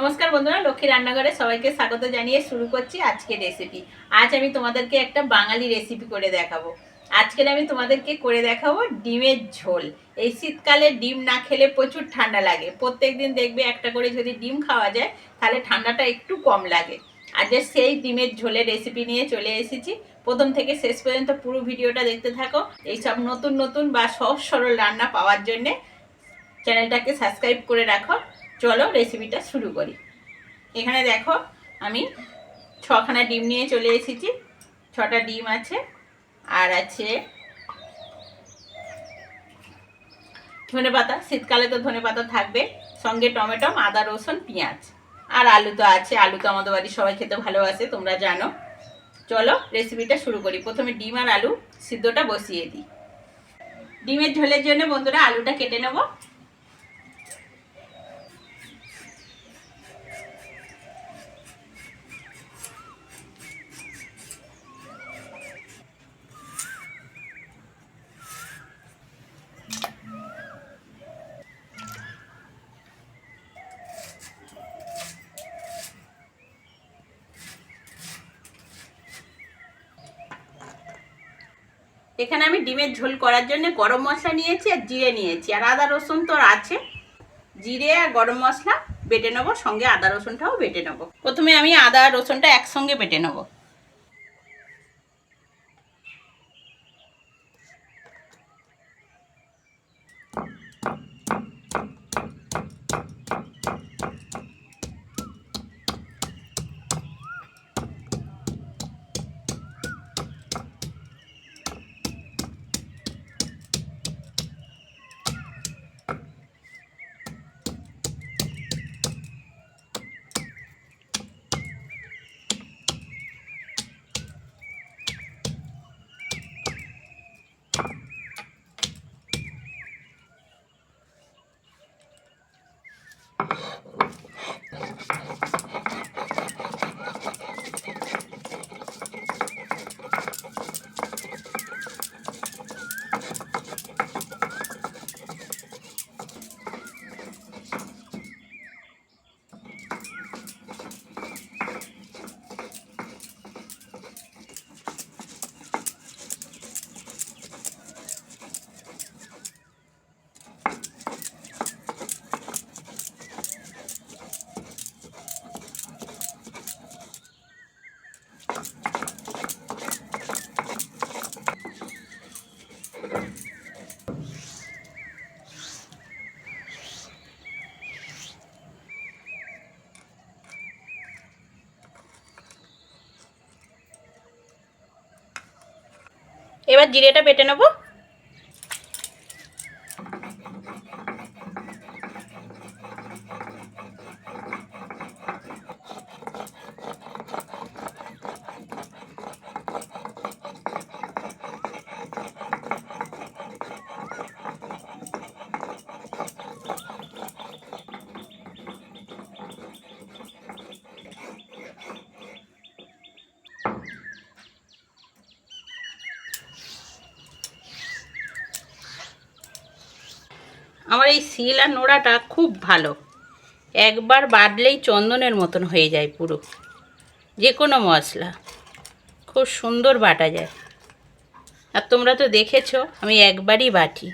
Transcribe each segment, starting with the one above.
নমস্কার বন্ধুরা, লক্ষ্মী রান্নাঘরে সবাইকে স্বাগত জানিয়ে শুরু করছি আজকের রেসিপি আজ আমি তোমাদেরকে একটা বাঙালি রেসিপি করে দেখাবো। আজকের আমি তোমাদেরকে করে দেখাবো ডিমের ঝোল। এই শীতকালে ডিম না খেলে প্রচুর ঠান্ডা লাগে। প্রত্যেকদিন দেখবে একটা করে যদি ডিম খাওয়া যায়, তাহলে ঠান্ডাটা একটু কম লাগে। আজ সেই ডিমের ঝোলের রেসিপি নিয়ে চলে এসেছি। প্রথম থেকে শেষ পর্যন্ত পুরো ভিডিওটা দেখতে থাকো। এইসব নতুন নতুন বা সহজ সরল রান্না পাওয়ার জন্যে চ্যানেলটাকে সাবস্ক্রাইব করে রাখো। চলো রেসিপিটা শুরু করি। এখানে দেখো, আমি ছখানা ডিম নিয়ে চলে এসেছি। ছটা ডিম আছে, আর আছে ধনে পাতা। শীতকালে তো ধনে পাতা থাকবে। সঙ্গে টমেটো, আদা, রসুন, পেঁয়াজ। আর আলু তো আছে। আলু তো আমাদের বাড়ির সবাই খেতে ভালোবাসে, তোমরা জানো। চলো রেসিপিটা শুরু করি। প্রথমে ডিম আর আলু সিদ্ধটা বসিয়ে দিই। ডিমের ঝোলের জন্য বন্ধুরা আলুটা কেটে নেব। এখানে আমি ডিমের ঝোল করার জন্য গরম মশলা নিয়েছি আর জিরে নিয়েছি। আর আদা রসুন তো আছে। জিরে আর গরম মশলা বেটে নেব, সঙ্গে আদা রসুনটাও বেটে নেব। প্রথমে আমি আদা রসুনটা একসঙ্গে বেটে নেব। এবার জিরেটা বেটে নেব। আমার এই সিল আর নোড়াটা খুব ভালো। একবার বাটলেই চন্দনের মতন হয়ে যায় পুরো। যে কোনো মশলা। খুব সুন্দর বাটা যায়। আর তোমরা তো দেখেছ, আমি একবারই বাটি।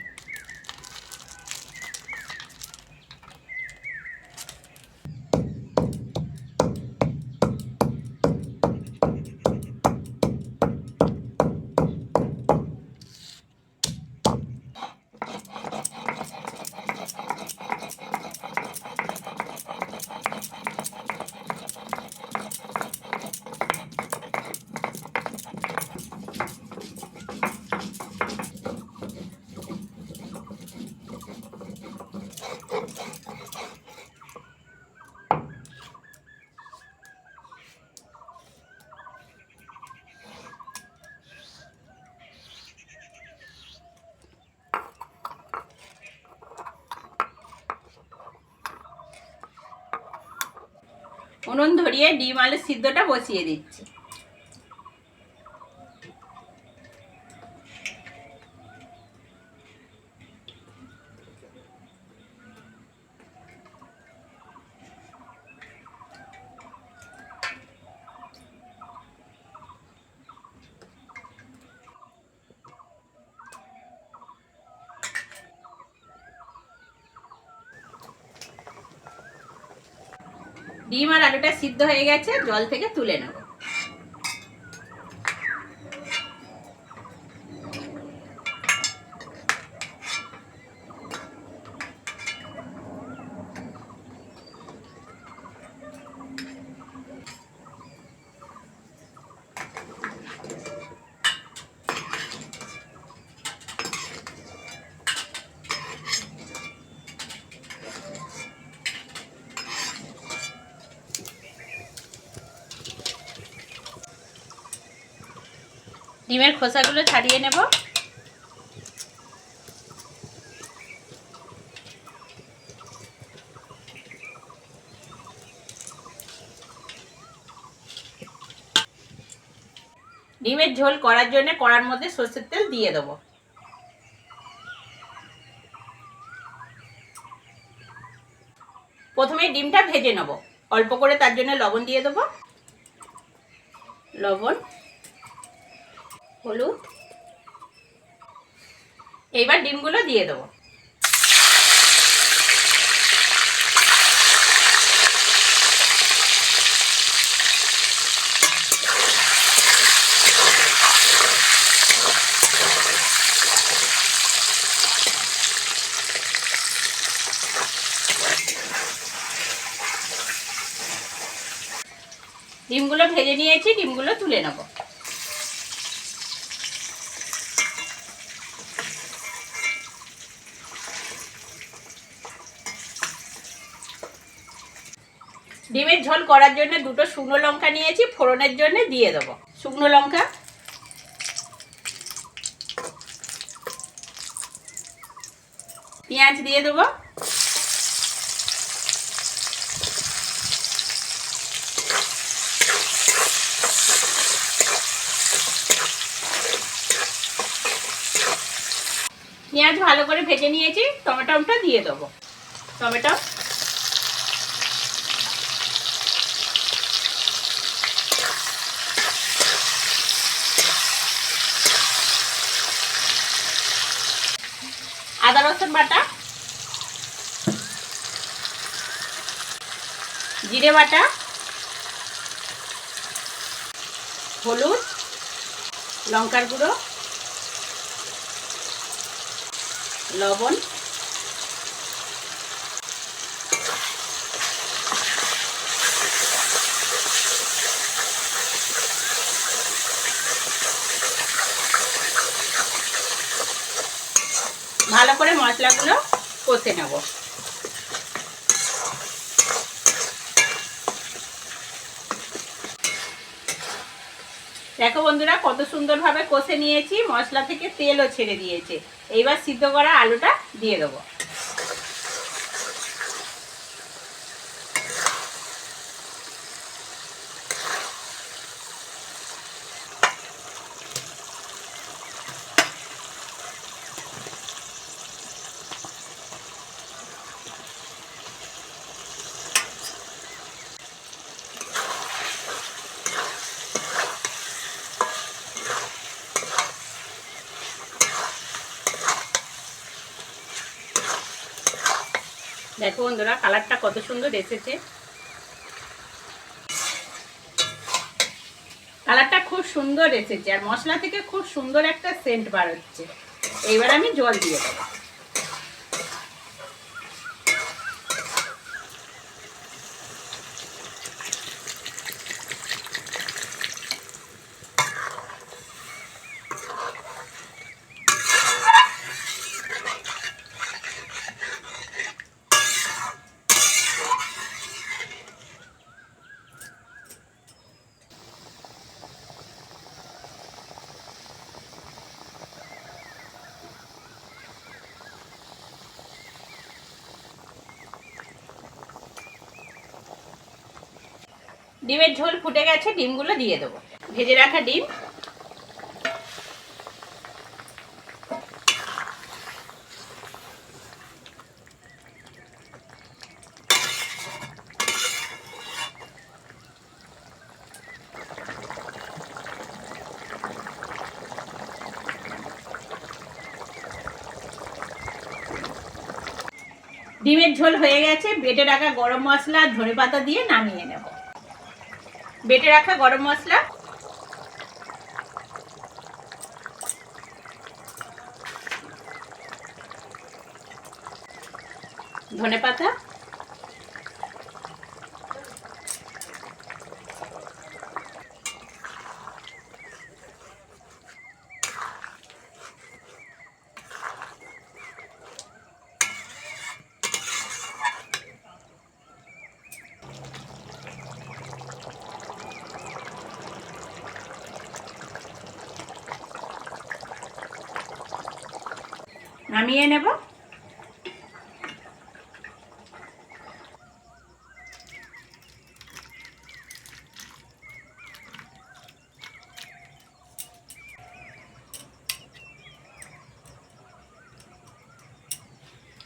উনুন ধরিয়ে ডিম আলু সিদ্ধটা বসিয়ে দিচ্ছি। ডিম আর আলুটা সিদ্ধ হয়ে গেছে জল থেকে তুলে নেব। ডিমের খোসাগুলো ছাড়িয়ে নেব। ডিমের ঝোল করার জন্য কড়ার মধ্যে সর্ষের তেল দিয়ে দেবো। প্রথমে ডিমটা ভেজে নেব। অল্প করে তার জন্য লবণ দিয়ে দেবো। লবণ হলুদ। এইবার ডিমগুলো দিয়ে দেবো। ডিমগুলো ভেজে নিয়েছি ডিমগুলো তুলে নেব ডিমের ঝোল করার জন্য দুটো শুকনো লঙ্কা নিয়েছি, ফোড়নের জন্য দিয়ে দেবো। শুকনো লঙ্কা। পেঁয়াজ দিয়ে দেবো। পেঁয়াজ ভালো করে ভেজে নিয়েছি টমেটোটা দিয়ে দেবো। টমেটো আদা রসুন বাটা জিরে বাটা হলুদ লঙ্কার গুঁড়ো লবণ ভালো করে মশলাগুলো কষে নেব। দেখো বন্ধুরা, কত সুন্দরভাবে কষে নিয়েছি, মশলা থেকে তেলও ছেড়ে দিয়েছে। এইবার সিদ্ধ করা আলুটা দিয়ে দেবো। দেখো বন্ধুরা, কালারটা কত সুন্দর এসেছে। কালারটা খুব সুন্দর এসেছে, আর মশলা থেকে খুব সুন্দর একটা সেন্ট বার হচ্ছে। এইবার আমি জল দিয়ে দেবো। ডিমের ঝোল ফুটে গেছে, ডিমগুলো দিয়ে দেবো। ভেজে রাখা ডিম। ডিমের ঝোল হয়ে গেছে, বেটে রাখা গরম মশলা ধনে পাতা দিয়ে নামিয়ে নেব। বেটে রাখা গরম মশলা। ধনে পাতা। নামিয়ে নেব।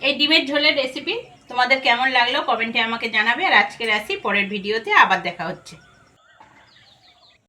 এই ডিমের ঝোলের রেসিপি তোমাদের কেমন লাগল কমেন্টে আমাকে জানাবে। আর আজকের আসি পরের ভিডিওতে আবার দেখা হচ্ছে।